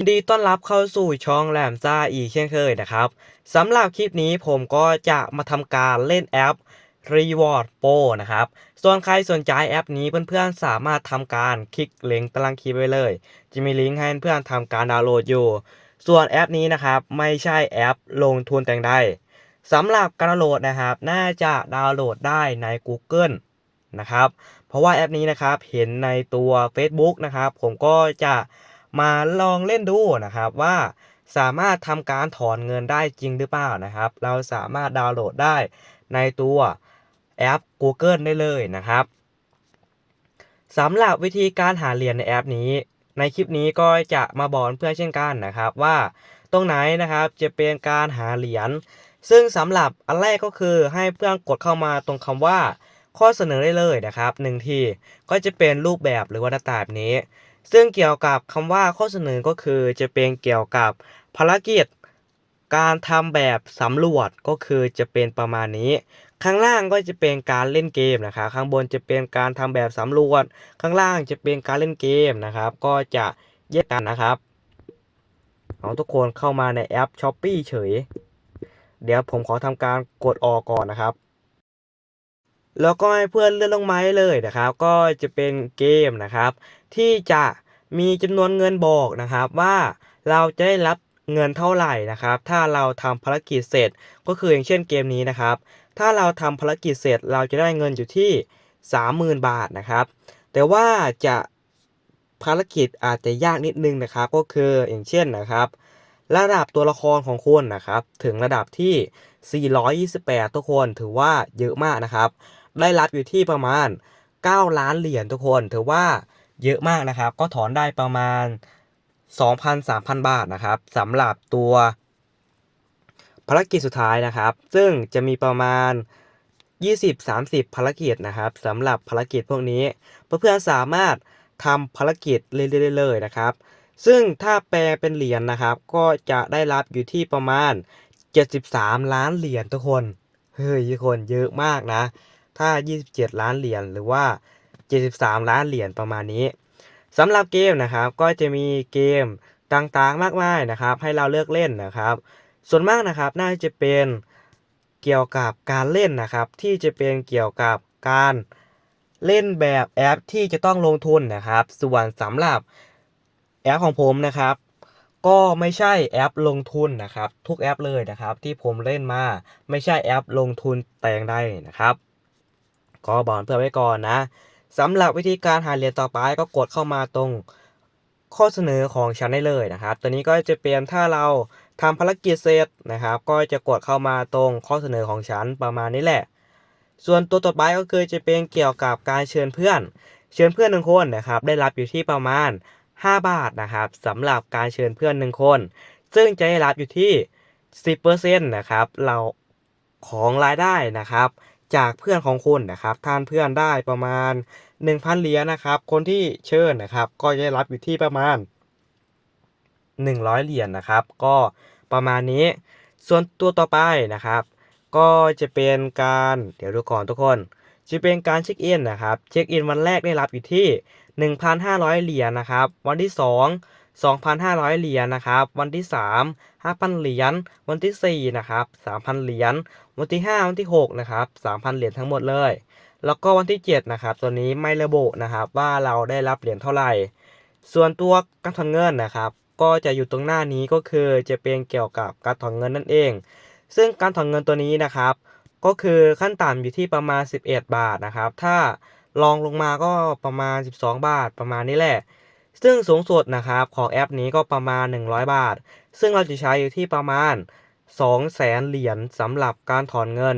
ยินดีต้อนรับเข้าสู่ช่องแหลมซ่าอีกเช่นเคยนะครับสำหรับคลิปนี้ผมก็จะมาทำการเล่นแอป Reward Pro นะครับ ส่วนใครสนใจแอปนี้เพื่อนๆสามารถทำการคลิกลิงก์ตารางคลิปไว้เลย จะมีลิงก์ให้เพื่อนๆทำการดาวน์โหลดอยู่ ส่วนแอปนี้นะครับไม่ใช่แอปลงทุนแต่งใดสำหรับการดาวน์โหลดนะครับ น่าจะดาวน์โหลดได้ใน Google นะครับ เพราะว่าแอปนี้นะครับเห็นในตัว Facebook นะครับ ผมก็จะ มาลองเล่นดูนะครับว่าสามารถทำการถอนเงินได้จริงหรือเปล่านะครับ เราสามารถดาวน์โหลดได้ในตัวแอป Google ได้เลยนะครับสำหรับวิธีการหาเหรียญในแอปนี้ ในคลิปนี้ก็จะมาบอกเพื่อนเช่นกันนะครับว่าตรงไหนนะครับจะเป็นการหาเหรียญซึ่งสำหรับอันแรกก็คือให้เพื่อนกดเข้ามาตรงคำว่า ข้อเสนอได้เลยนะครับหนึ่งทีก็จะเป็นรูปแบบหรือว่าดัตาแบบนี้ ซึ่งเกี่ยวกับคำว่าข้อเสนอก็คือจะเป็นเกี่ยวกับภารกิจ การทำแบบสำรวจก็คือจะเป็นประมาณนี้ ข้างล่างก็จะเป็นการเล่นเกมนะครับข้างบนจะเป็นการทำแบบสำรวจ ข้างล่างจะเป็นการเล่นเกมนะครับ ก็จะแยกกันนะครับเอาทุกคนเข้ามาในแอป s h อ p e e เฉย เดี๋ยวผมขอทำการกดออกก่อนนะครับ แล้วก็ให้เพื่อนเลื่อนลงมาให้เลยนะครับ ก็จะเป็นเกมนะครับ ที่จะมีจำนวนเงินบอกนะครับว่าเราจะได้รับเงินเท่าไหร่นะครับ ถ้าเราทำภารกิจเสร็จก็คืออย่างเช่นเกมนี้นะครับ ถ้าเราทำภารกิจเสร็จเราจะได้เงินอยู่ที่ 30,000 บาทนะครับ แต่ว่าจะภารกิจอาจจะยากนิดนึงนะครับ ก็คืออย่างเช่นนะครับ ระดับตัวละครของคุณนะครับ ถึงระดับที่ 428 ทุกคนถือว่าเยอะมากนะครับ ได้รับอยู่ที่ประมาณ 9 ล้านเหรียญทุกคน ถือว่าเยอะมากนะครับ ก็ถอนได้ประมาณ 2,000-3,000 บาทนะครับสำหรับตัวภารกิจสุดท้ายนะครับ ซึ่งจะมีประมาณ 20-30 ภารกิจนะครับสำหรับภารกิจพวกนี้ เพื่อนๆสามารถทำภารกิจเรื่อยๆเลยนะครับ ซึ่งถ้าแปลเป็นเหรียญนนะครับ ก็จะได้รับอยู่ที่ประมาณ 73 ล้านเหรียญทุกคน เฮ้ยทุกคนเยอะมากนะ ถ้า 27 ล้านเหรียญหรือว่า 73 ล้านเหรียญประมาณนี้สำหรับเกมนะครับก็จะมีเกมต่างๆมากมายนะครับ ให้เราเลือกเล่นนะครับ ส่วนมากนะครับน่าจะเป็นเกี่ยวกับการเล่นนะครับ ที่จะเป็นเกี่ยวกับการเล่นแบบแอปที่จะต้องลงทุนนะครับ ส่วนสำหรับแอปของผมนะครับ ก็ไม่ใช่แอปลงทุนนะครับ ทุกแอปเลยนะครับ ที่ผมเล่นมาไม่ใช่แอปลงทุนแต่งใดนะครับ ก็บอกเพื่อไว้ก่อนนะสำหรับวิธีการหาเหรียญต่อไปก็กดเข้ามาตรงข้อเสนอของฉันได้เลยนะครับ ตัวนี้ก็จะเป็นถ้าเราทำภารกิจเสร็จนะครับ ก็จะกดเข้ามาตรงข้อเสนอของฉันประมาณนี้แหละ ส่วนตัวต่อไปก็คือจะเป็นเกี่ยวกับการเชิญเพื่อน เชิญเพื่อนหนึ่งคนนะครับ ได้รับอยู่ที่ประมาณ 5 บาทนะครับสำหรับการเชิญเพื่อนหนึ่งคน ซึ่งจะได้รับอยู่ที่ 10%นะครับ เราของรายได้นะครับ จากเพื่อนของคุณนะครับท่านเพื่อนได้ประมาณ 1,000เหรียญนะครับ คนที่เชิญนะครับ ก็จะได้รับอยู่ที่ประมาณ 100เหรียญนะครับ ก็ประมาณนี้ ส่วนตัวต่อไปนะครับ ก็จะเป็นการเดี๋ยวดูก่อนทุกคน จะเป็นการเช็คอินนะครับ เช็คอินวันแรกได้รับอยู่ที่ 1,500เหรียญนะครับ วันที่ 2 2,500 เหรียญนะครับ วันที่ 3 5,000 เหรียญ วันที่ 4 นะครับ 3,000 เหรียญ วันที่ 5 วันที่ 6 นะครับ 3,000 เหรียญทั้งหมดเลย แล้วก็วันที่ 7 นะครับ ตัวนี้ไม่ระบุนะครับว่าเราได้รับเหรียญเท่าไหร่ ส่วนตัวการถอนเงินนะครับ ก็จะอยู่ตรงหน้านี้ก็คือจะเป็นเกี่ยวกับการถอนเงินนั่นเอง ซึ่งการถอนเงินตัวนี้นะครับ ก็คือขั้นต่ำอยู่ที่ประมาณ 11 บาทนะครับ ถ้าลองลงมาก็ประมาณ 12 บาทประมาณนี้แหละ ซึ่งสูงสุดนะครับของแอปนี้ก็ประมาณ 100 บาท ซึ่งเราจะใช้อยู่ที่ประมาณ 200,000เหรียญสำหรับการถอนเงิน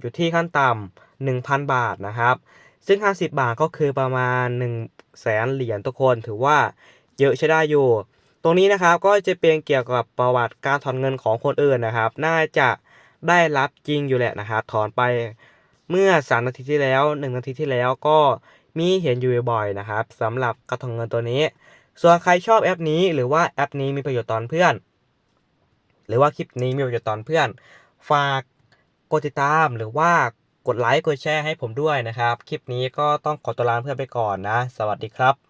อยู่ที่ขั้นต่ำ1,000 บาทนะครับ ซึ่ง 50 บาทก็คือประมาณ 1 0 0แสนเหรียญทุกคนถือว่าเยอะใช้ได้อยู่ ตรงนี้นะครับก็จะเป็นเกี่ยวกับประวัติการถอนเงินของคนอื่นนะครับ น่าจะได้รับจริงอยู่แหละนะครับ ถอนไป เมื่อ 3 นาทีที่แล้ว 1 นาทีที่แล้วก็มีเห็นอยู่บ่อยๆนะครับสำหรับกระถางเงินตัวนี้ ส่วนใครชอบแอปนี้หรือว่าแอปนี้มีประโยชน์ตอนเพื่อน หรือว่าคลิปนี้มีประโยชน์ตอนเพื่อน ฝากกดติดตามหรือว่ากดไลค์กดแชร์ให้ผมด้วยนะครับ คลิปนี้ก็ต้องขอตัวลาเพื่อนไปก่อนนะ สวัสดีครับ